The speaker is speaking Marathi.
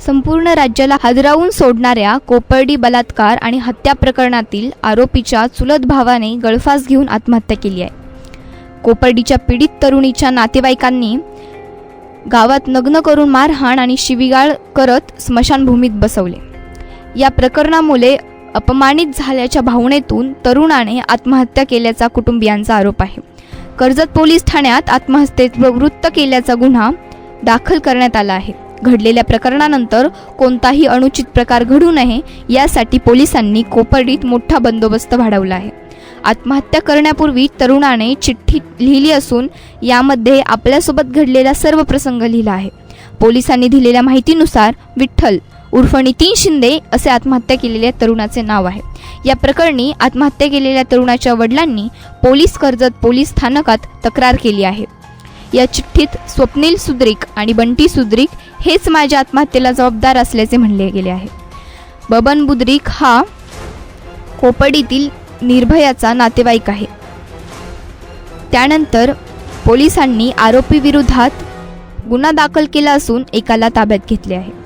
संपूर्ण राज्याला हादरावून सोडणाऱ्या कोपर्डी बलात्कार आणि हत्या प्रकरणातील आरोपीच्या चुलत भावाने गळफास घेऊन आत्महत्या केली आहे. कोपर्डीच्या पीडित तरुणीच्या नातेवाईकांनी गावात नग्न करून मारहाण आणि शिवीगाळ करत स्मशानभूमीत बसवले. या प्रकरणामुळे अपमानित झाल्याच्या भावनेतून तरुणाने आत्महत्या केल्याचा कुटुंबियांचा आरोप आहे. कर्जत पोलीस ठाण्यात आत्महत्येत प्रवृत्त केल्याचा गुन्हा दाखल करण्यात आला आहे. घडलेल्या प्रकरणानंतर कोणताही अनुचित प्रकार घडू नये यासाठी पोलिसांनी कोपर्डीत मोठा बंदोबस्त वाढवला आहे. आत्महत्या करण्यापूर्वी तरुणाने चिठ्ठी लिहिली असून यामध्ये आपल्यासोबत घडलेला सर्व प्रसंग लिहिला आहे. पोलिसांनी दिलेल्या माहितीनुसार विठ्ठल उर्फ नितीन शिंदे असे आत्महत्या केलेल्या तरुणाचे नाव आहे. या प्रकरणी आत्महत्या केलेल्या तरुणाच्या वडिलांनी पोलीस कर्जत पोलीस स्थानकात तक्रार केली आहे. या चिठ्ठीत स्वप्नील सुद्रिक आणि बंटी सुद्रिक हेच माझ्या आत्महत्येला जबाबदार असल्याचे म्हणले गेले आहे. बबन बुद्रिक हा कोपडीतील निर्भयाचा नातेवाईक आहे. त्यानंतर पोलिसांनी आरोपी विरोधात गुन्हा दाखल केला असून एकाला ताब्यात घेतले आहे.